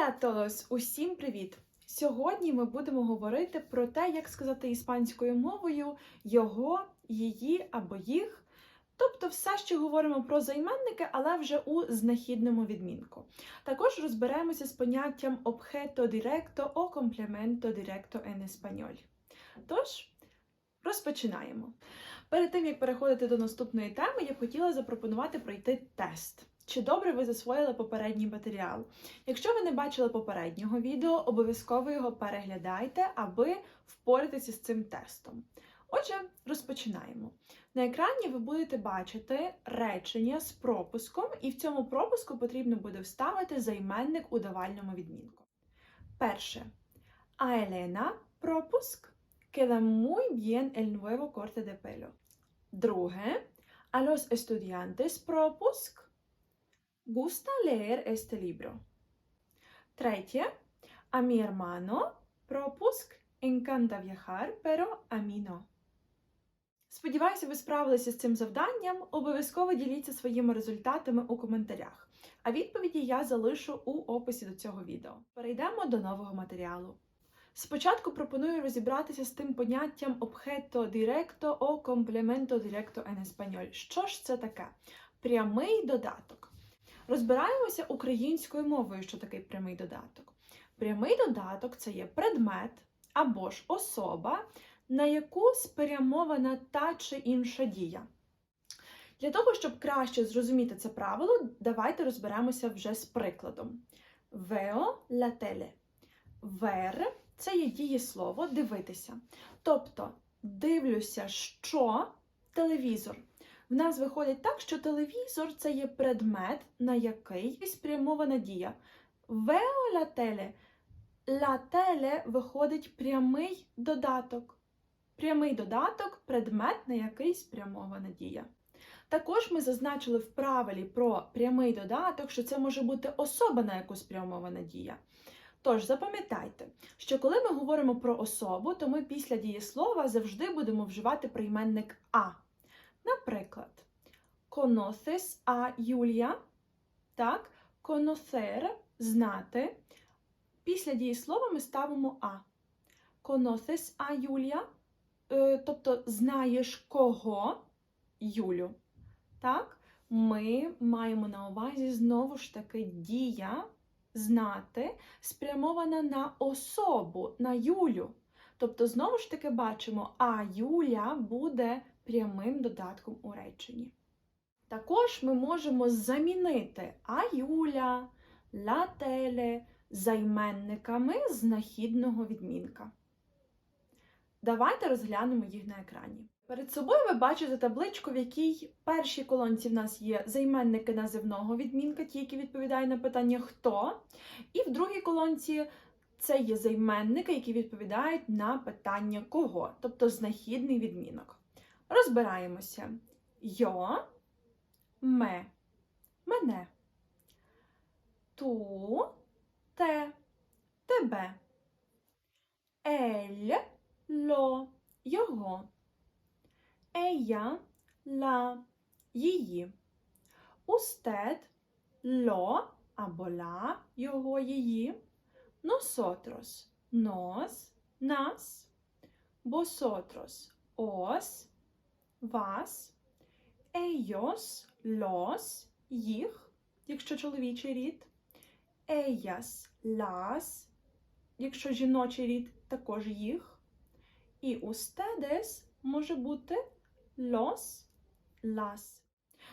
Hola todos! Усім привіт! Сьогодні ми будемо говорити про те, як сказати іспанською мовою його, її або їх. Тобто все, що говоримо про займенники, але вже у знахідному відмінку. Також розберемося з поняттям objeto directo o complemento directo en español. Тож, розпочинаємо. Перед тим, як переходити до наступної теми, я хотіла запропонувати пройти тест. Чи добре ви засвоїли попередній матеріал? Якщо ви не бачили попереднього відео, обов'язково його переглядайте, аби впоратися з цим тестом. Отже, розпочинаємо. На екрані ви будете бачити речення з пропуском, і в цьому пропуску потрібно буде вставити займенник у давальному відмінку. Перше. A Elena пропуск queda muy bien el nuevo corte de. Друге. A los estudiantes пропуск gusta leer este libro. Третє. A mi hermano пропуск encanta viajar, pero a mí no. Сподіваюся, ви справилися з цим завданням. Обов'язково діліться своїми результатами у коментарях. А відповіді я залишу у описі до цього відео. Перейдемо до нового матеріалу. Спочатку пропоную розібратися з тим поняттям objeto directo o complemento directo en español. Що ж це таке? Прямий додаток. Розбираємося українською мовою, що таке прямий додаток. Прямий додаток це є предмет або ж особа, на яку спрямована та чи інша дія. Для того, щоб краще зрозуміти це правило, давайте розберемося вже з прикладом. La tele. Ver – це є дієслово дивитися. Тобто дивлюся, що телевізор. В нас виходить так, що телевізор це є предмет, на який спрямована дія. La tele. La tele виходить прямий додаток. Прямий додаток предмет, на який спрямована дія. Також ми зазначили в правилі про прямий додаток, що це може бути особа, на яку спрямована дія. Тож запам'ятайте, що коли ми говоримо про особу, то ми після дієслова завжди будемо вживати прийменник а. Наприклад, conoces a Юлія, так, conocer – знати. Після дієслова ми ставимо а. Conoces a Юлія, е, тобто знаєш кого Юлю. Так, ми маємо на увазі знову ж таки дія знати, спрямована на особу, на Юлю. Тобто, знову ж таки бачимо, а Юля буде прямим додатком у реченні. Також ми можемо замінити а Юля, лателе займенниками знахідного відмінка. Давайте розглянемо їх на екрані. Перед собою ви бачите табличку, в якій в першій колонці в нас є займенники називного відмінка, ті, які відповідають на питання хто. І в другій колонці це є займенники, які відповідають на питання кого, тобто знахідний відмінок. Розбираємося. Йо, ме, мене. Ту, те, тебе. Ель, ло, його. Ея, ла, її. Устед, ло або ла, його, її. Nosotros, nos, нас. Vosotros, os, вас. Ellos, los, їх, якщо чоловічий рід. Ellas, las, якщо жіночий рід, також їх. І ustedes може бути los, las.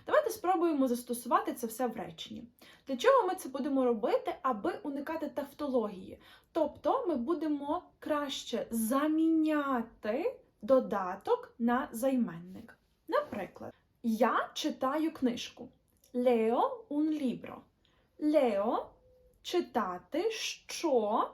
Давайте спробуємо застосувати це все в реченні. Для чого ми це будемо робити, аби уникати тавтології? Тобто ми будемо краще заміняти додаток на займенник. Наприклад, я читаю книжку. Leo un libro. Leo читати що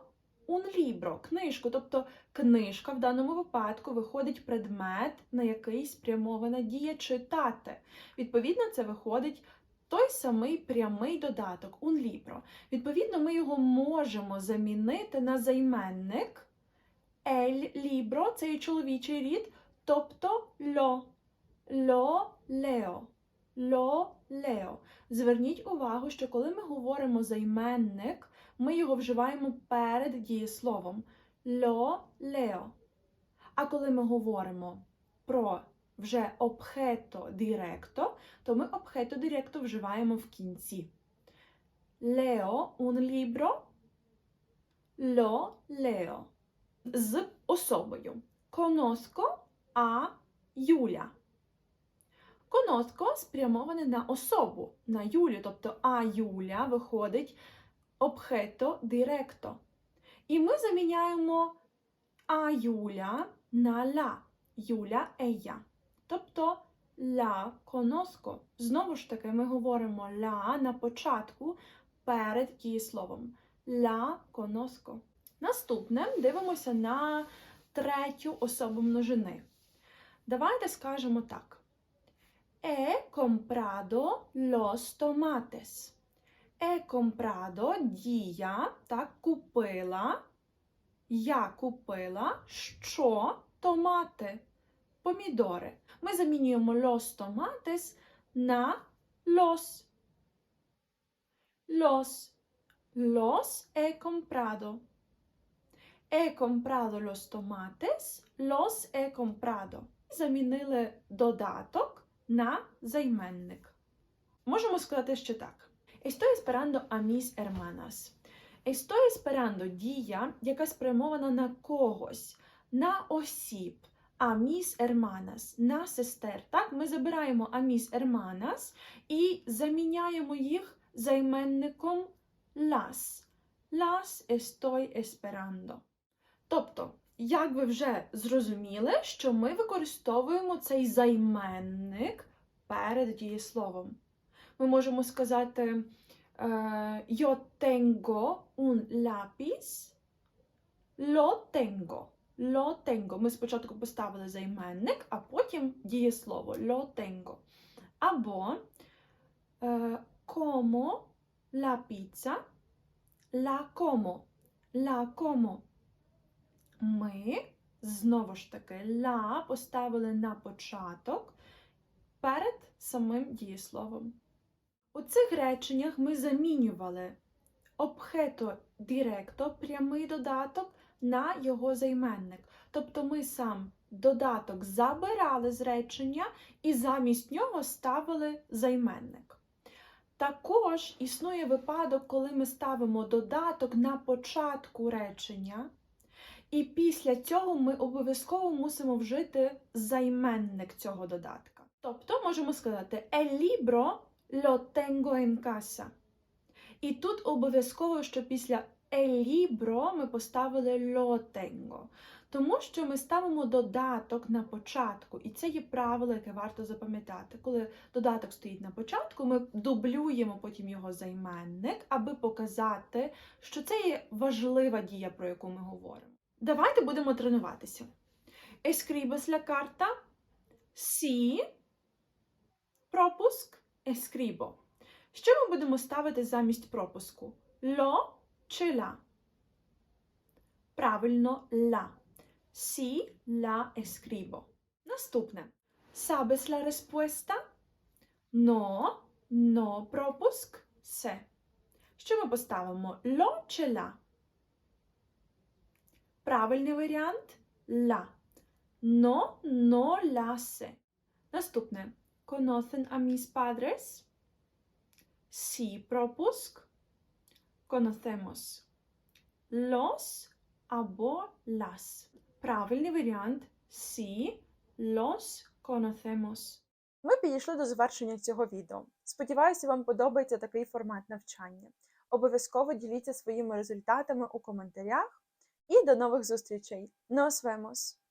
un libro, книжку. Тобто книжка в даному випадку виходить предмет, на який спрямована дія читати. Відповідно, це виходить той самий прямий додаток un libro. Відповідно, ми його можемо замінити на займенник el libro, це і чоловічий рід, тобто льо. Льо лео. Ло лео. Зверніть увагу, що коли ми говоримо займенник, ми його вживаємо перед дієсловом lo leo. А коли ми говоримо про вже обхето директо, то ми обхето директо вживаємо в кінці. Leo un libro, lo leo. З особою. Conosco a Юля. Conosco спрямоване на особу, на Юлю, тобто а Юля виходить обхето директо. І ми заміняємо а Юля на ла. Юля ея. Тобто ла conosco. Знову ж таки, ми говоримо ла на початку перед дієсловом. Ла conosco. Наступне дивимося на третю особу множини. Давайте скажемо так. He comprado los tomates. He comprado дія, так, купила. Я купила що томати, помідори. Ми замінюємо los tomates на los. Los. Los he comprado. He comprado los tomates. Los he comprado. Замінили додаток на займенник. Можемо сказати ще так. Estoy esperando a mis hermanas. Estoy esperando дія, яка спрямована на когось, на осіб. А міс hermanas на сестер. Так, ми забираємо а міс hermanas і заміняємо їх займенником las. Las estoy esperando. Тобто, як ви вже зрозуміли, що ми використовуємо цей займенник перед дієсловом. Ми можемо сказати е, Yo tengo un lápiz. Lo tengo. Lo tengo. Ми спочатку поставили займенник, а потім дієслово lo tengo. Або е, como la pizza. La como. La como. Знову ж таки ла поставили на початок перед самим дієсловом. У цих реченнях ми замінювали обхето директо, прямий додаток, на його займенник. Тобто ми сам додаток забирали з речення і замість нього ставили займенник. Також існує випадок, коли ми ставимо додаток на початку речення. І після цього ми обов'язково мусимо вжити займенник цього додатка. Тобто можемо сказати El libro lo tengo en casa. І тут обов'язково, що після El libro ми поставили lo tengo. Тому що ми ставимо додаток на початку, і це є правило, яке варто запам'ятати. Коли додаток стоїть на початку, ми дублюємо потім його займенник, аби показати, що це є важлива дія, про яку ми говоримо. Давайте будемо тренуватися. Escribes carta? Сі. Пропуск. Escribo. Що ми будемо ставити замість пропуску? Ло чи ла? Правильно, ла. Сі, ла, escribo. Наступне. Sabes la? No, no, пропуск, се. Що ми поставимо? Ло чи ла? Правильний варіант ла. Но, но, ла. Наступне. Conocen a mis padres? Sí, пропуск. Conocemos. Los або las. Правильний варіант sí, los conocemos. Ми підійшли до завершення цього відео. Сподіваюся, вам подобається такий формат навчання. Обов'язково діліться своїми результатами у коментарях. І до нових зустрічей! Nos vemos!